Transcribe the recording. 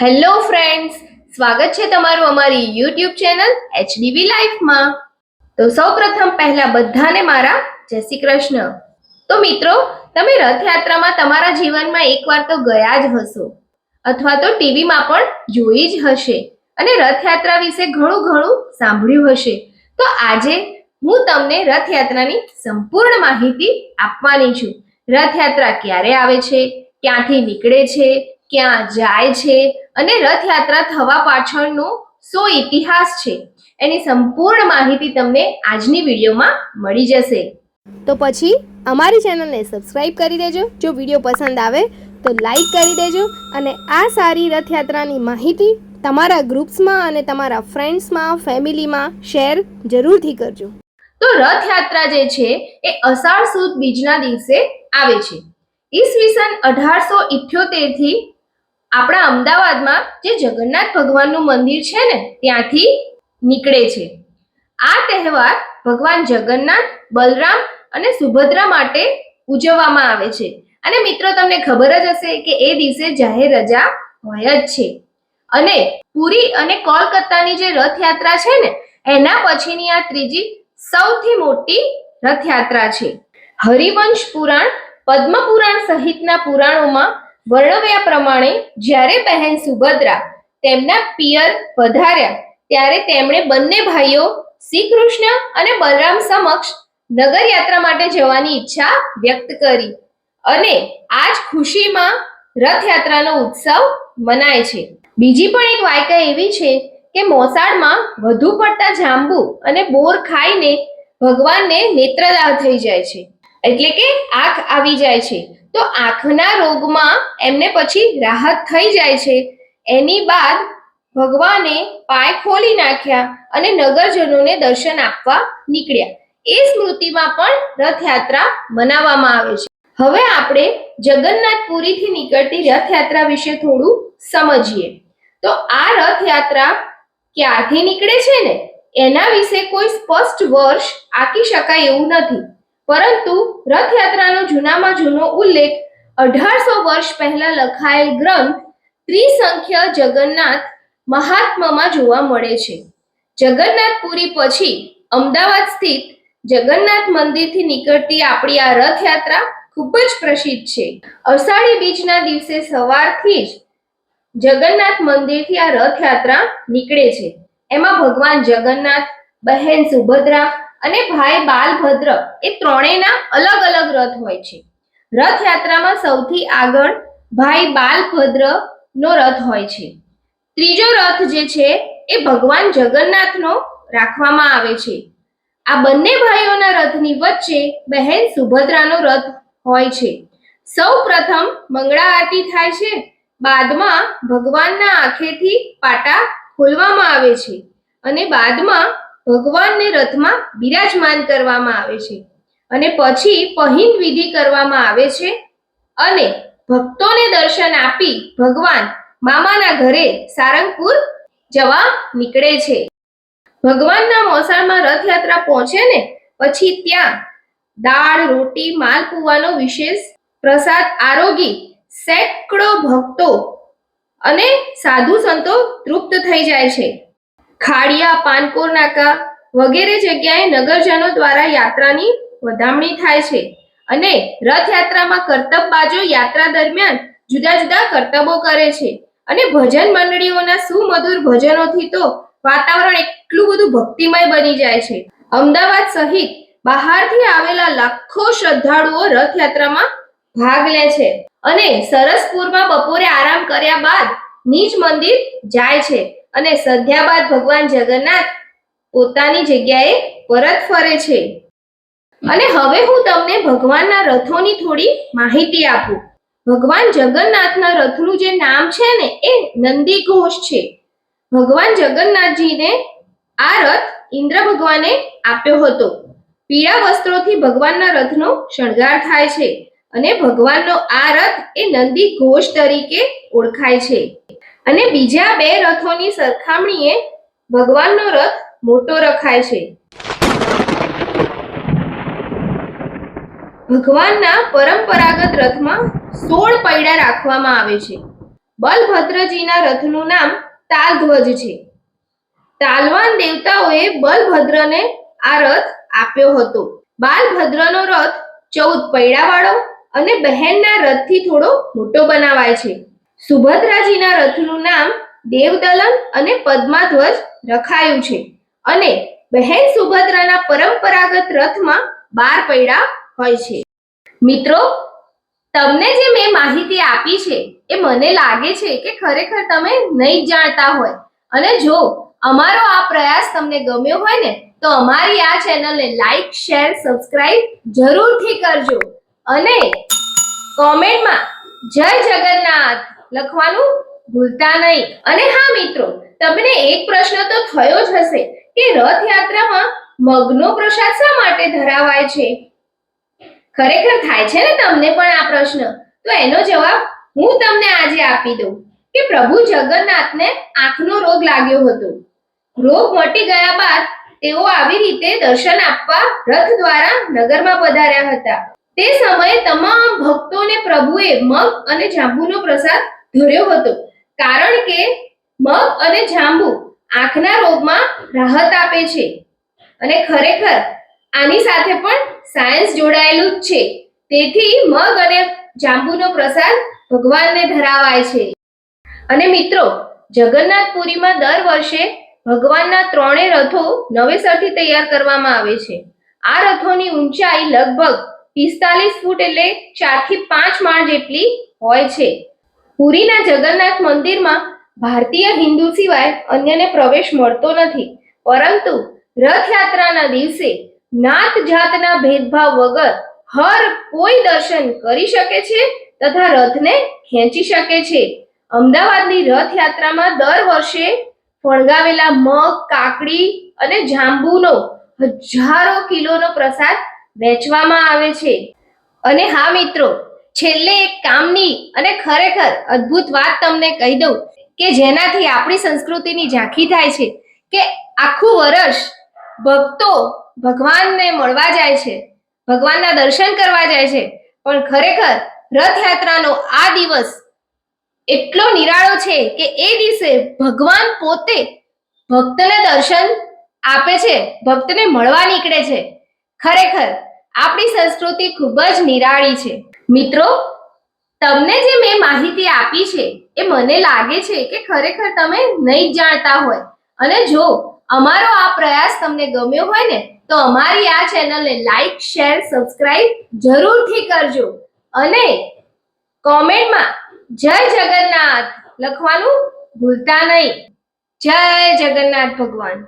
Hello friends સ્વાગત છે તમારું અમારી યુટ્યુબ ચેનલ એચડીબી લાઈફમાં તો સૌપ્રથમ પહેલા બધાને મારા જય શ્રી કૃષ્ણ. તો મિત્રો, તમે રથયાત્રામાં તમારા જીવનમાં એકવાર તો ગયા જ હશો. અથવા તો ટીવીમાં પણ જોઈ જ હશે. અને રથયાત્રા વિશે ઘણું ઘણું સાંભળ્યું હશે. તો આજે હું તમને રથયાત્રાની સંપૂર્ણ માહિતી આપવાની છું. રથયાત્રા ક્યારે આવે છે? ક્યાંથી નીકળે છે? ક્યાં જાય છે અને રથયાત્રા થવા પાછળનો સો ઇતિહાસ છે? એની સંપૂર્ણ માહિતી તમને આજની વિડીયોમાં મળી જશે. તો પછી અમારી ચેનલને સબસ્ક્રાઇબ કરી દેજો. જો વીડિયો પસંદ આવે તો લાઈક કરી દેજો અને આ સારી રથયાત્રાની માહિતી તમારા ગ્રુપ્સમાં અને તમારા ફ્રેન્ડ્સમાં ફેમિલીમાં શેર જરૂરથી કરજો. તો રથયાત્રા જે છે એ અષાઢ સુદ બીજના દિવસે આવે છે. ઈસવીસન અઢારસો ઇઠ્યોતેરથી આપણા અમદાવાદમાં જે જગન્નાથ ભગવાનનું મંદિર છે ને, ત્યાંથી નીકળે છે. આ તહેવાર ભગવાન જગન્નાથ, બલરામ અને સુભદ્રા માટે ઉજવવામાં આવે છે. અને મિત્રો, તમને ખબર જ હશે કે એ દિવસે જાહેર રજા હોય જ છે. અને પુરી અને કોલકાતાની જે રથયાત્રા છે ને, એના પછીની આ ત્રીજી સૌથી મોટી રથયાત્રા છે. હરિવંશ પુરાણ પદ્મ પુરાણ સહિતના પુરાણોમાં વર્ણવ્યા પ્રમાણે જ્યારે બહેન સુભદ્રા તેમના પિયર વધાર્યા ત્યારે તેમણે બંને ભાઈઓ શ્રી કૃષ્ણ અને બલરામ સમક્ષ નગર યાત્રા માટે જવાની ઈચ્છા વ્યક્ત કરી અને આ જ ખુશીમાં રથયાત્રાનો ઉત્સવ મનાય છે. બીજી પણ એક વાયકા એવી છે કે મોસાળમાં વધુ પડતા જાંબુ અને બોર ખાઈને ભગવાનને નેત્રદાહ થઈ જાય છે. એટલે કે આંખ આવી જાય છે. તો આંખના રોગમાં એમને પછી રાહત થઈ જાય છે. એની બાદ ભગવાને પાય ખોલી નાખ્યા અને નગરજનોને દર્શન આપવા નીકળ્યા. એ સ્મૃતિમાં પણ રથયાત્રા મનાવવામાં આવે છે. હવે આપણે જગન્નાથપુરીથી નીકળતી રથયાત્રા વિશે થોડું સમજીએ. તો આ રથયાત્રા ક્યારથી નીકળે છે ને? એના વિશે કોઈ સ્પષ્ટ વર્ષ આંકી શકાય એવું નથી. પરંતુ રથયાત્રાનો જૂનામાં જૂનો ઉલ્લેખ અઢારસો વર્ષ પહેલા લખાયેલ ગ્રંથ ત્રિસંખ્ય જગન્નાથ મહાત્મામાં જોવા મળે છે. જગન્નાથપુરી પછી અમદાવાદ સ્થિત જગન્નાથ મંદિરથી નીકળતી આપણી આ રથયાત્રા ખૂબ જ પ્રસિદ્ધ છે. અષાઢી બીજના દિવસે સવારથી જ જગન્નાથ મંદિરથી આ રથયાત્રા નીકળે છે. એમાં ભગવાન જગન્નાથ, બહેન સુભદ્રા અને ભાઈ બાલભદ્ર એ ત્રણેયના અલગ અલગ રથ હોય છે. રથયાત્રામાં સૌથી આગળ ભાઈ બાલભદ્ર નો રથ હોય છે. ત્રીજો રથ જે છે એ ભગવાન જગન્નાથનો રાખવામાં આવે છે. આ બંને ભાઈઓના રથની વચ્ચે બહેન સુભદ્રાનો રથ હોય છે. સૌ પ્રથમ મંગળા આરતી થાય છે. બાદમાં ભગવાનના આંખેથી પાટા ખોલવામાં આવે છે. અને બાદમાં ભગવાનને રથમાં બિરાજમાન કરવામાં આવે છે અને પછી પહિન વિધિ કરવામાં આવે છે અને ભક્તોને દર્શન આપી ભગવાન મામાના ઘરે સારંગપુર જવા નીકળે છે. ભગવાનના મોસાળમાં રથયાત્રા પહોંચે ને પછી ત્યાં દાળ, રોટી માલપુવાનો વિશેષ પ્રસાદ, આરોગી, સેંકડો ભક્તો અને સાધુ સંતો તૃપ્ત થઈ જાય છે. ખાડિયા, પાનકોર નાકા વગેરે જગ્યાએ નગરજનો દ્વારા યાત્રાની વધામણી થાય છે અને રથયાત્રામાં કરતબબાજો યાત્રા દરમિયાન જુદા જુદા કરતબો કરે છે અને ભજન મંડળીઓના સુમધુર ભજનોથી તો વાતાવરણ એટલું બધું ભક્તિમય બની જાય છે. અમદાવાદ સહિત બહારથી આવેલા લાખો શ્રદ્ધાળુઓ રથયાત્રામાં ભાગ લે છે અને સરસપુરમાં બપોરે આરામ કર્યા બાદ નીચ મંદિર જાય છે અને સંધ્યા બાદ ભગવાન જગન્નાથ પોતાની જગ્યાએ પરત ફરે છે. અને હવે હું તમને ભગવાનના રથોની થોડી માહિતી આપું. ભગવાન જગન્નાથના રથનું જે નામ છે ને, એ નંદી ઘોષ છે. ભગવાન જગન્નાથજીને આ રથ ઇન્દ્ર ભગવાને આપ્યો હતો. પીળા વસ્ત્રોથી ભગવાનના રથનો શણગાર થાય છે અને ભગવાનનો આ રથ એ નંદી ઘોષ તરીકે ઓળખાય છે. અને બીજા બે રથોની સરખામણીએ ભગવાનનો રથ મોટો રખાય છે. ભગવાનના પરંપરાગત રથમાં સોળ પૈડા રાખવામાં આવે છે. બલભદ્રજીના રથનું નામ તાલધ્વજ છે. તાલવાન દેવતાઓએ બલભદ્રને આ રથ આપ્યો હતો. બાલભદ્રનો રથ ચૌદ પૈડાવાળો અને બહેનના રથથી થોડો મોટો બનાવાય છે. સુભદ્રાજીના રથનું નામ દેવદલન અને પદ્માધ્વજ રખાયું છે. અને બહેન સુભદ્રાના પરંપરાગત રથમાં બાર પૈડા હોય છે. મિત્રો, તમને જે મેં માહિતી આપી છે, એ મને લાગે છે કે ખરેખર તમે નહીં જાણતા હોય. અને જો અમારો આ પ્રયાસ તમને ગમ્યો હોય ને, તો અમારી આ ચેનલને લાઈક, શેર સબસ્ક્રાઇબ જરૂરથી કરજો. અને કોમેન્ટમાં જય જગન્નાથ! લખવાનું ભૂલતા નહીં. અને હા મિત્રો, તમને એક પ્રશ્ન તો થયો જ હશે કે રથયાત્રામાં મગનો પ્રસાદ શા માટે ધરાવાય છે? ખરેખર થાય છે ને તમને પણ આ પ્રશ્ન? તો એનો જવાબ હું તમને આજે આપી દઉં કે પ્રભુ જગન્નાથને આંખનો રોગ લાગ્યો હતો. રોગ મટી ગયા બાદ તેઓ આવી રીતે દર્શન આપવા રથ દ્વારા નગરમાં પધાર્યા હતા. તે સમયે તમામ ભક્તોને પ્રભુએ મગ અને જાંબુનો પ્રસાદ ધર્યો હતો. કારણ કે મગ અને જાંબુ આંખના રોગમાં રાહત આપે છે. અને ખરેખર આની સાથે પણ સાયન્સ જોડાયેલું જ છે. તેથી મગ અને જાંબુનો પ્રસાદ ભગવાનને ધરાવાય છે. અને મિત્રો, જગન્નાથપુરીમાં દર વર્ષે ભગવાનના ત્રણેય રથો નવેસરથી તૈયાર કરવામાં આવે છે. આ રથોની ઊંચાઈ લગભગ પિસ્તાલીસ ફૂટ એટલે ચારથી પાંચ માળ જેટલી હોય છે. પુરીના જગન્નાથ મંદિરમાં ભારતીય હિન્દુ સિવાય અન્યને પ્રવેશ મળતો નથી. પરંતુ રથયાત્રાના દિવસે નાત જાતના ભેદભાવ વગર હર કોઈ દર્શન કરી શકે છે તથા રથને ખેંચી શકે છે. અમદાવાદની રથયાત્રામાં દર વર્ષે ફણગાવેલા મગ, કાકડી અને જાંબુનો હજારો કિલોનો પ્રસાદ વેચવામાં આવે છે. અને હા મિત્રો છેલ્લે એક કામની અને ખરેખર અદ્ભુત વાત તમને કહી દઉં કે જેનાથી આપણી સંસ્કૃતિની ઝાંખી થાય છે કે આખું વર્ષ ભક્તો ભગવાનને મળવા જાય છે, ભગવાનના દર્શન કરવા જાય છે, પણ ખરેખર રથયાત્રાનો આ દિવસ એટલો નિરાળો છે કે એ દિવસે ભગવાન પોતે ભક્તને દર્શન આપે છે, ભક્તને મળવા નીકળે છે. ખરેખર આપણી સંસ્કૃતિ ખૂબ જ નિરાળી છે. મિત્રો, તમને જે મેં માહિતી આપી છે, એ મને લાગે છે કે ખરેખર તમે નહીં જાણતા હોય. અને જો અમારો આ પ્રયાસ તમને ગમ્યો હોય ને, તો અમારી આ ચેનલને લાઈક, શેર સબસ્ક્રાઇબ જરૂરથી કરજો. અને કોમેન્ટમાં જય જગન્નાથ લખવાનું ભૂલતા નહીં. જય જગન્નાથ ભગવાન.